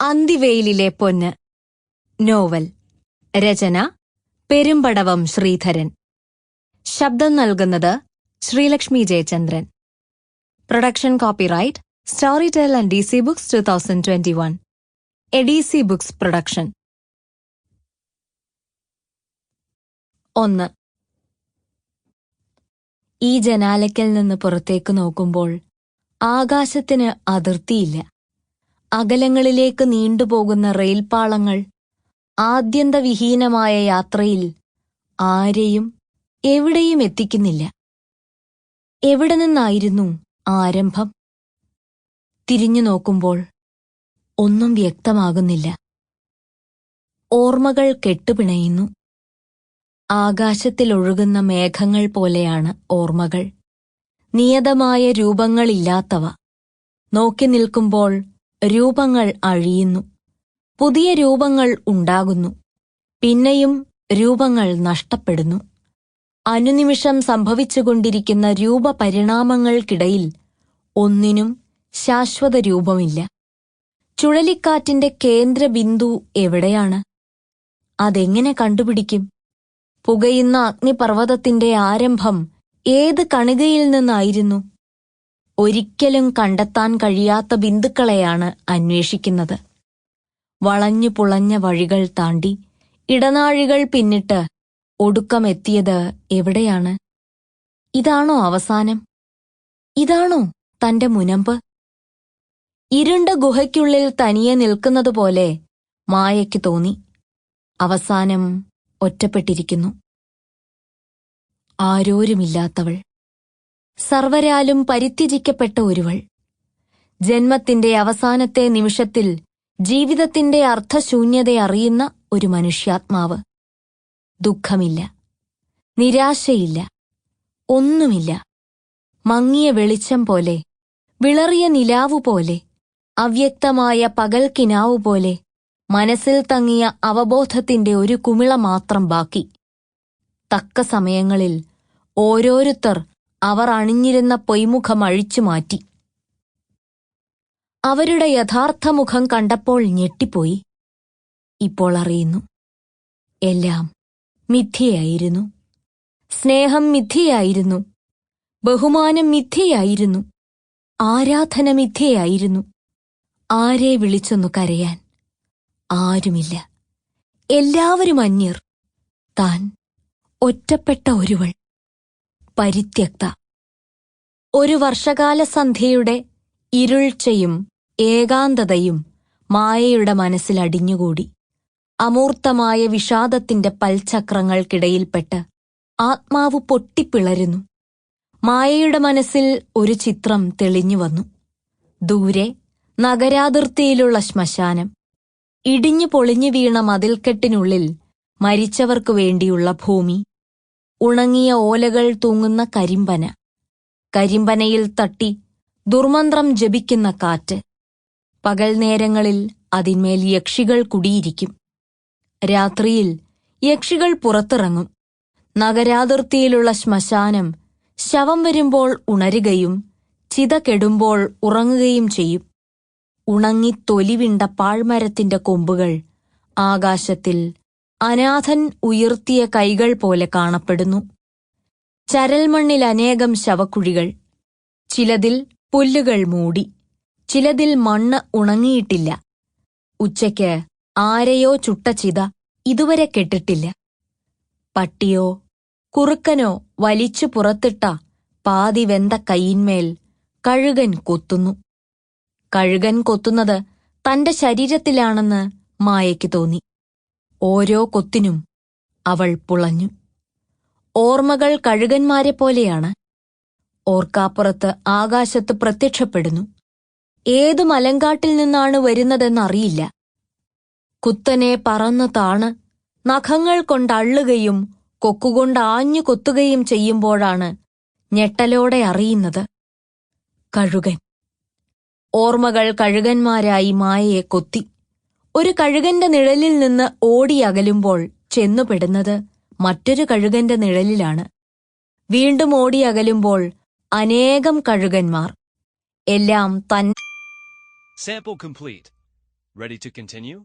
അന്തിവെയിലിലെ പൊന്ന്. നോവൽ. രചന. പെരുമ്പടവം ശ്രീധരൻ. ശബ്ദം നൽകുന്നത് Sreelakshmi Jayachandran. Production copyright Storytel and D C Books two thousand twenty one. A C Books production. ഒന്ന്. ഈ ജനാലയ്ക്കൽ നിന്ന് പുറത്തേക്ക് നോക്കുമ്പോൾ ആകാശത്തിന് അതിർത്തിയില്ല. അകലങ്ങളിലേക്ക് നീണ്ടുപോകുന്ന റെയിൽപാളങ്ങൾ ആദ്യന്തവിഹീനമായ യാത്രയിൽ ആരെയും എവിടെയും എത്തിക്കുന്നില്ല. എവിടെ നിന്നായിരുന്നു ആരംഭം? തിരിഞ്ഞു നോക്കുമ്പോൾ ഒന്നും വ്യക്തമാകുന്നില്ല. ഓർമ്മകൾ കെട്ടുപിണയുന്നു. ആകാശത്തിലൊഴുകുന്ന മേഘങ്ങൾ പോലെയാണ് ഓർമ്മകൾ. നിയതമായ രൂപങ്ങളില്ലാത്തവ. നോക്കി നിൽക്കുമ്പോൾ രൂപങ്ങൾ അഴിയുന്നു. പുതിയ രൂപങ്ങൾ ഉണ്ടാകുന്നു. പിന്നെയും രൂപങ്ങൾ നഷ്ടപ്പെടുന്നു. അനുനിമിഷം സംഭവിച്ചുകൊണ്ടിരിക്കുന്ന രൂപപരിണാമങ്ങൾക്കിടയിൽ ഒന്നിനും ശാശ്വത രൂപമില്ല. ചുഴലിക്കാറ്റിന്റെ കേന്ദ്രബിന്ദു എവിടെയാണ്? അതെങ്ങനെ കണ്ടുപിടിക്കും? പുകയുന്ന അഗ്നിപർവതത്തിന്റെ ആരംഭം ഏത് കണികയിൽ നിന്നായിരുന്നു? ഒരിക്കലും കണ്ടെത്താൻ കഴിയാത്ത ബിന്ദുക്കളെയാണ് അന്വേഷിക്കുന്നത്. വളഞ്ഞു പുളഞ്ഞ വഴികൾ താണ്ടി ഇടനാഴികൾ പിന്നിട്ട് ഒടുക്കമെത്തിയത് എവിടെയാണ്? ഇതാണോ അവസാനം? ഇതാണോ തന്റെ മുനമ്പ്? ഇരുണ്ട ഗുഹയ്ക്കുള്ളിൽ തനിയെ നിൽക്കുന്നതുപോലെ മായയ്ക്ക് തോന്നി. അവസാനം ഒറ്റപ്പെട്ടിരിക്കുന്നു. ആരോരുമില്ലാത്തവൾ. സർവരാലും പരിത്യജിക്കപ്പെട്ട ഒരുവൾ. ജന്മത്തിന്റെ അവസാനത്തെ നിമിഷത്തിൽ ജീവിതത്തിന്റെ അർത്ഥശൂന്യത അറിയുന്ന ഒരു മനുഷ്യാത്മാവ്. ദുഃഖമില്ല. നിരാശയില്ല. ഒന്നുമില്ല. മങ്ങിയ വെളിച്ചം പോലെ വിളറിയ നിലാവു പോലെ അവ്യക്തമായ പകൽക്കിനാവു പോലെ മനസ്സിൽ തങ്ങിയ അവബോധത്തിന്റെ ഒരു കുമിള മാത്രം ബാക്കി. തക്ക സമയങ്ങളിൽ ഓരോരുത്തർ അവർ അണിഞ്ഞിരുന്ന പൊയ്മുഖം അഴിച്ചു മാറ്റി. അവരുടെ യഥാർത്ഥ മുഖം കണ്ടപ്പോൾ ഞെട്ടിപ്പോയി. ഇപ്പോൾ അറിയുന്നു. എല്ലാം മിഥ്യയായിരുന്നു. സ്നേഹം മിഥ്യയായിരുന്നു. ബഹുമാനം മിഥ്യയായിരുന്നു. ആരാധന മിഥ്യയായിരുന്നു. ആരെ വിളിച്ചൊന്നു കരയാൻ? ആരുമില്ല. എല്ലാവരും അന്യർ. താൻ ഒറ്റപ്പെട്ട ഒരുവൾ. പരിത്യക്ത. ഒരു വർഷകാല സന്ധ്യയുടെ ഇരുൾച്ചയും ഏകാന്തതയും മായയുടെ മനസ്സിലടിഞ്ഞുകൂടി അമൂർത്തമായ വിഷാദത്തിന്റെ പൽചക്രങ്ങൾക്കിടയിൽപ്പെട്ട് ആത്മാവ് പൊട്ടിപ്പിളരുന്നു. മായയുടെ മനസ്സിൽ ഒരു ചിത്രം തെളിഞ്ഞു വന്നു ദൂരെ നഗരാതിർത്തിയിലുള്ള ശ്മശാനം. ഇടിഞ്ഞു പൊളിഞ്ഞു വീണ മതിൽക്കെട്ടിനുള്ളിൽ മരിച്ചവർക്കു വേണ്ടിയുള്ള ഭൂമി. ഉണങ്ങിയ ഓലകൾ തൂങ്ങുന്ന കരിമ്പന. കരിമ്പനയിൽ തട്ടി ദുർമന്ത്രം ജപിക്കുന്ന കാറ്റ്. പകൽ നേരങ്ങളിൽ അതിന്മേൽ യക്ഷികൾ കുടിയിരിക്കും. രാത്രിയിൽ യക്ഷികൾ പുറത്തിറങ്ങും. നഗരാതിർത്തിയിലുള്ള ശ്മശാനം ശവം വരുമ്പോൾ ഉണരുകയും ചിത കെടുമ്പോൾ ഉറങ്ങുകയും ചെയ്യും. ഉണങ്ങി തൊലിവിണ്ട പാഴ്മരത്തിന്റെ കൊമ്പുകൾ ആകാശത്തിൽ അനാഥൻ ഉയർത്തിയ കൈകൾ പോലെ കാണപ്പെടുന്നു. ചരൽമണ്ണിൽ അനേകം ശവക്കുഴികൾ. ചിലതിൽ പുല്ലുകൾ മൂടി. ചിലതിൽ മണ്ണ് ഉണങ്ങിയിട്ടില്ല. ഉച്ചയ്ക്ക് ആരെയോ ചുട്ട ചിത ഇതുവരെ കെട്ടിട്ടില്ല. പട്ടിയോ കുറുക്കനോ വലിച്ചു പുറത്തിട്ട പാതി വെന്ത കൈയിന്മേൽ കഴുകൻ കൊത്തുന്നു. കഴുകൻ കൊത്തുന്നത് തന്റെ ശരീരത്തിലാണെന്ന് മായയ്ക്ക് തോന്നി. ഓരോ കൊത്തിനും അവൾ പുളഞ്ഞു. ഓർമ്മകൾ കഴുകന്മാരെ പോലെയാണ്. ഓർക്കാപ്പുറത്ത് ആകാശത്ത് പ്രത്യക്ഷപ്പെടുന്നു. ഏതു മലങ്കാട്ടിൽ നിന്നാണ് വരുന്നതെന്നറിയില്ല. കുത്തനെ പറന്ന് താണ് നഖങ്ങൾ കൊണ്ടള്ളുകയും കൊക്കുകൊണ്ട് ആഞ്ഞു കൊത്തുകയും ചെയ്യുമ്പോഴാണ് ഞെട്ടലോടെ അറിയുന്നത്. കഴുകൻ. ഓർമ്മകൾ കഴുകന്മാരായി മായയെ കൊത്തി. ഒരു കഴുകന്റെ നിഴലിൽ നിന്ന് ഓടിയകലുമ്പോൾ ചെന്നുപെടുന്നത് മറ്റൊരു കഴുകന്റെ നിഴലിലാണ് വീണ്ടും ഓടിയകലുമ്പോൾ അനേകം കഴുകന്മാർ എല്ലാം തൻ Sample complete. Ready to continue?